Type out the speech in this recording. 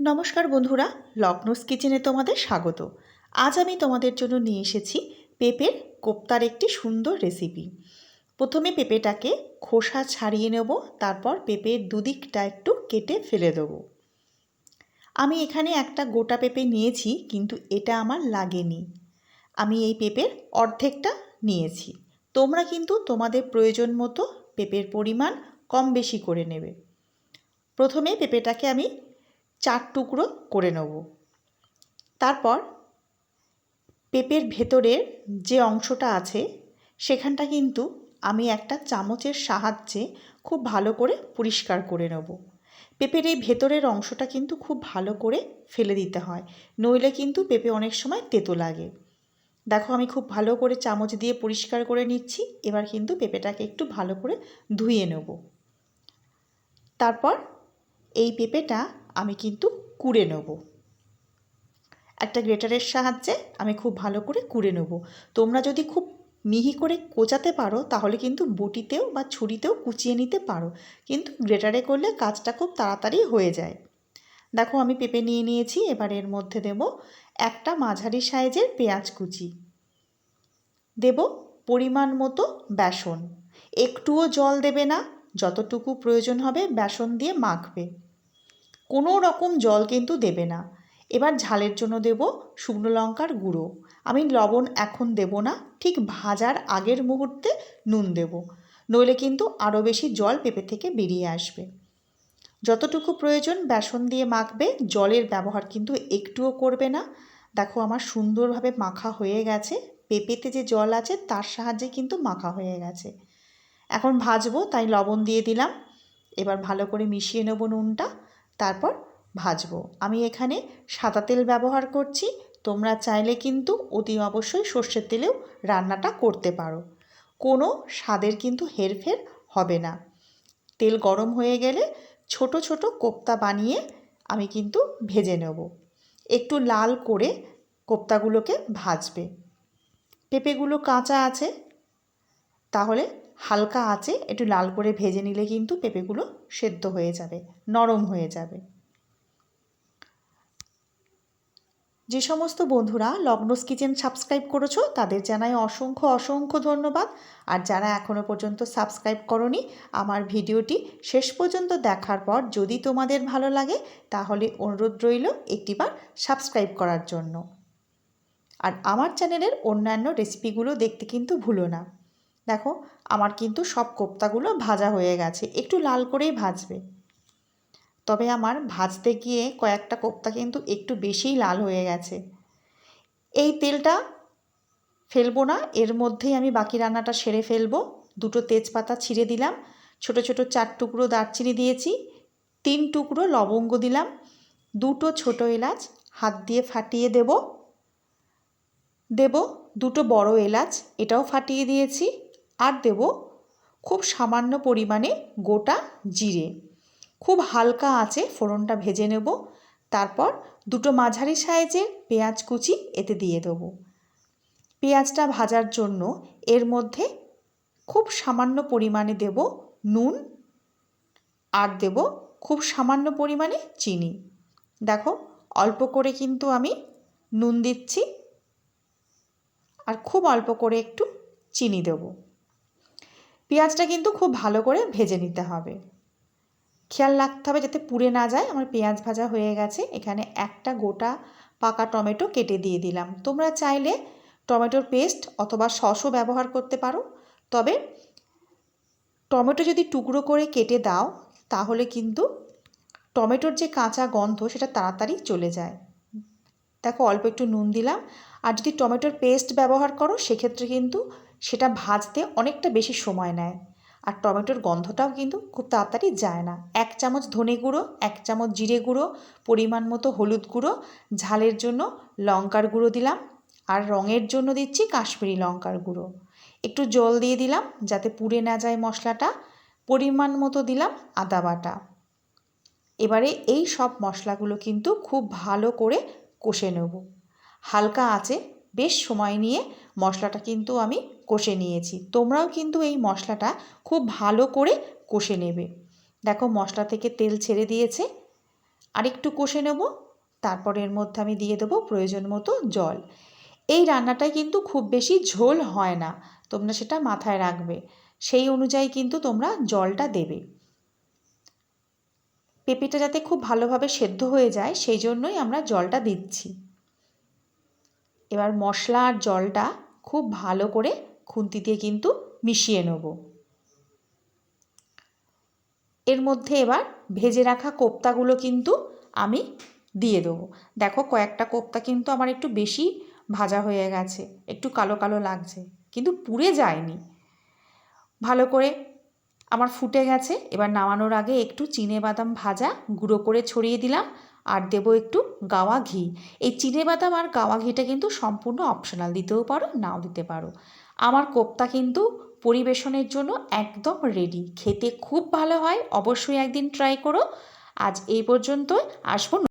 নমস্কার বন্ধুরা লকনোস কিচেনে তোমাদের স্বাগত। আজ আমি তোমাদের জন্য নিয়ে এসেছি পেঁপের কোপ্তার একটি সুন্দর রেসিপি। প্রথমে পেঁপেটাকে খোসা ছাড়িয়ে নেব, তারপর পেঁপের দুদিকটা একটু কেটে ফেলে দেবো। আমি এখানে একটা গোটা পেঁপে নিয়েছি, কিন্তু এটা আমার লাগেনি। আমি এই পেঁপের অর্ধেকটা নিয়েছি। তোমরা কিন্তু তোমাদের প্রয়োজন মতো পেঁপের পরিমাণ কম বেশি করে নেবে। প্রথমে পেঁপেটাকে আমি চার টুকরো করে নেব। তারপর পেঁপের ভেতরের যে অংশটা আছে, সেখানটা কিন্তু আমি একটা চামচের সাহায্যে খুব ভালো করে পরিষ্কার করে নেব। পেঁপের এই ভেতরের অংশটা কিন্তু খুব ভালো করে ফেলে দিতে হয়, নইলে কিন্তু পেঁপে অনেক সময় তেতো লাগে। দেখো, আমি খুব ভালো করে চামচ দিয়ে পরিষ্কার করে নিচ্ছি, এবার কিন্তু পেঁপেটাকে একটু ভালো করে ধুয়ে নেব। তারপর এই পেঁপেটা আমি কিন্তু কুড়ে নেব। একটা গ্রেটারের সাহায্যে আমি খুব ভালো করে কুড়ে নেব। তোমরা যদি খুব মিহি করে কোচাতে পারো, তাহলে কিন্তু বটিতেও বা ছুরিতেও কুচিয়ে নিতে পারো। কিন্তু গ্রেটারে করলে কাজটা খুব তাড়াতাড়ি হয়ে যায়। দেখো, আমি পেঁপে নিয়ে নিয়েছি, এবার এর মধ্যে দেব একটা মাঝারি সাইজের পেঁয়াজ কুচি। দেব পরিমাণ মতো বেসন। একটুও জল দেবে না, যতটুকু প্রয়োজন হবে বেসন দিয়ে মাখবে। কোনো রকম জল কিন্তু দেবে না। এবার ঝালের জন্য দেব শুকনো লঙ্কার গুঁড়ো। আমি লবণ এখন দেব না, ঠিক ভাজার আগের মুহূর্তে নুন দেব। নইলে কিন্তু আরও বেশি জল পেঁপে থেকে বেরিয়ে আসবে। যতটুকু প্রয়োজন বেসন দিয়ে মাখবে, জলের ব্যবহার কিন্তু একটুও করবে না। দেখো আমার সুন্দরভাবে মাখা হয়ে গেছে। পেঁপেতে যে জল আছে তার সাহায্যে কিন্তু মাখা হয়ে গেছে। এখন ভাজবো, তাই লবণ দিয়ে দিলাম। এবার ভালো করে মিশিয়ে নেব নুনটা। তারপর ভাজবো। আমি এখানে সাদা তেল ব্যবহার করছি। তোমরা চাইলে কিন্তু অতি অবশ্যই সর্ষের তেলেও রান্নাটা করতে পারো। কোনো স্বাদের কিন্তু হেরফের হবে না। তেল গরম হয়ে গেলে ছোট ছোট কোপ্তা বানিয়ে আমি কিন্তু ভেজে নেব। একটু লাল করে কোপ্তাগুলোকে ভাজবে। পেঁপেগুলো কাঁচা আছে। তাহলে হালকা আছে একটু লাল করে ভেজে নিলে কিন্তু পেঁপেগুলো সেদ্ধ হয়ে যাবে, নরম হয়ে যাবে। যে সমস্ত বন্ধুরা লগ্নস কিচেন সাবস্ক্রাইব করেছ, তাদের জানাই অসংখ্য অসংখ্য ধন্যবাদ। আর যারা এখনও পর্যন্ত সাবস্ক্রাইব করনি, আমার ভিডিওটি শেষ পর্যন্ত দেখার পর যদি তোমাদের ভালো লাগে, তাহলে অনুরোধ রইল একটিবার সাবস্ক্রাইব করার জন্য। আর আমার চ্যানেলের অন্যান্য রেসিপিগুলো দেখতে কিন্তু ভুলো না। দেখো, আমার কিন্তু সব কোপ্তাগুলো ভাজা হয়ে গেছে, একটু লাল করেই ভাজবে। তবে আমার ভাজতে গিয়ে কয়েকটা কোপ্তা কিন্তু একটু বেশিই লাল হয়ে গেছে। এই তেলটা ফেলব না, এর মধ্যেই আমি বাকি রান্নাটা সেরে ফেলব। দুটো তেজপাতা ছিঁড়ে দিলাম, ছোট ছোট চার টুকরো দারচিনি দিয়েছি, তিন টুকরো লবঙ্গ দিলাম, দুটো ছোট এলাচ হাত দিয়ে ফাটিয়ে দেব। দেব দুটো বড় এলাচ, এটাও ফাটিয়ে দিয়েছি। আর দেব খুব সামান্য পরিমাণে গোটা জিরে। খুব হালকা আছে ফোড়নটা ভেজে নেব। তারপর দুটো মাঝারি সাইজের পেঁয়াজ কুচি এতে দিয়ে দেবো। পেঁয়াজটা ভাজার জন্য এর মধ্যে খুব সামান্য পরিমাণে দেব নুন আর দেব খুব সামান্য পরিমাণে চিনি। দেখো, অল্প করে কিন্তু আমি নুন দিচ্ছি আর খুব অল্প করে একটু চিনি দেবো। পেঁয়াজটা কিন্তু খুব ভালো করে ভেজে নিতে হবে। খেয়াল রাখতে হবে যাতে পুড়ে না যায়। আমার পেঁয়াজ ভাজা হয়ে গেছে। এখানে একটা গোটা পাকা টমেটো কেটে দিয়ে দিলাম। তোমরা চাইলে টমেটোর পেস্ট অথবা সসও ব্যবহার করতে পারো। তবে টমেটো যদি টুকরো করে কেটে দাও, তাহলে কিন্তু টমেটোর যে কাঁচা গন্ধ সেটা তাড়াতাড়ি চলে যায়। দেখো, অল্প একটু নুন দিলাম। আর যদি টমেটোর পেস্ট ব্যবহার করো, সেক্ষেত্রে কিন্তু সেটা ভাজতে অনেকটা বেশি সময় নেয়। আর টমেটোর গন্ধটাও কিন্তু খুব তাড়াতাড়ি যায় না। এক চামচ ধনে গুঁড়ো, এক চামচ জিরে গুঁড়ো, পরিমাণ মতো হলুদ গুঁড়ো, ঝালের জন্য লঙ্কার গুঁড়ো দিলাম আর রঙের জন্য দিচ্ছি কাশ্মীরি লঙ্কার গুঁড়ো। একটু জল দিয়ে দিলাম যাতে পুড়ে না যায় মশলাটা। পরিমাণ মতো দিলাম আদা বাটা। এবারে এই সব মশলাগুলো কিন্তু খুব ভালো করে কষে নেব। হালকা আছে বেশ সময় নিয়ে মশলাটা কিন্তু আমি কষে নিয়েছি। তোমরাও কিন্তু এই মশলাটা খুব ভালো করে কষে নেবে। দেখো মশলা থেকে তেল ছেড়ে দিয়েছে। আরেকটু কষে নেব। তারপর এর মধ্যে আমি দিয়ে দেবো প্রয়োজন মতো জল। এই রান্নাটায় কিন্তু খুব বেশি ঝোল হয় না। তোমরা সেটা মাথায় রাখবে। সেই অনুযায়ী কিন্তু তোমরা জলটা দেবে। পেঁপেটা যাতে খুব ভালোভাবে সেদ্ধ হয়ে যায়, সেই জন্যই আমরা জলটা দিচ্ছি। এবার মশলা আর জলটা খুব ভালো করে খুন্তি দিয়ে কিন্তু মিশিয়ে নেব। এর মধ্যে এবার ভেজে রাখা কোপ্তাগুলো কিন্তু আমি দিয়ে দেবো। দেখো কয়েকটা কোপ্তা কিন্তু আমার একটু বেশি ভাজা হয়ে গেছে, একটু কালো কালো লাগছে, কিন্তু পুড়ে যায়নি। ভালো করে আমার ফুটে গেছে, এবার নামানোর আগে একটু চিনে বাদাম ভাজা গুঁড়ো করে ছড়িয়ে দিলাম আর দেব একটু গাওয়া ঘি। এই চিনে বাদাম আর গাওয়া ঘিটা কিন্তু সম্পূর্ণ অপশনাল দিতেও পারো, নাও দিতে পারো। আমার কোপ্তা কিন্তু পরিবেশনের জন্য একদম রেডি খেতে খুব ভালো হয়, অবশ্যই একদিন ট্রাই করো। আজ এই পর্যন্ত আসব